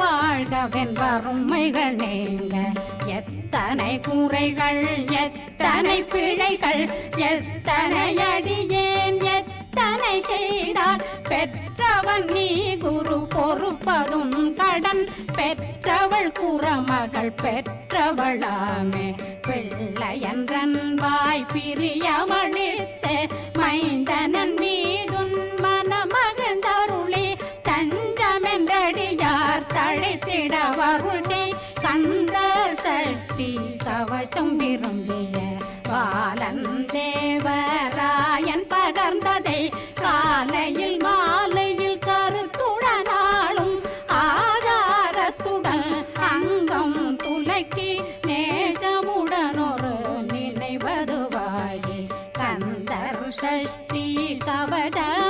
வரவென் வறுமைகள் நீங்க. எத்தனை கூரைகள் எத்தனை பிழைகள் எத்தனை அடியேன் எத்தனை செய்தார். பெற்றவன் நீ குரு பொறுப்பதும் கடன். பெற்றவள் குறமகள் பெற்றவளாமே. பிள்ளை என்றன் வாய் பிரியமளித்த காத்தழைத்திட வருசை கந்த சஷ்டி கவசம் விரும்பிய பாலன் தேவராயன் பகர்ந்ததை காலையில் மாலையில் கருத்துடனாலும் ஆதாரத்துடன் அங்கம் துலக்கி நேசமுடனொரு நினைவதுவாகி கந்தர் சஷ்டி கவசம்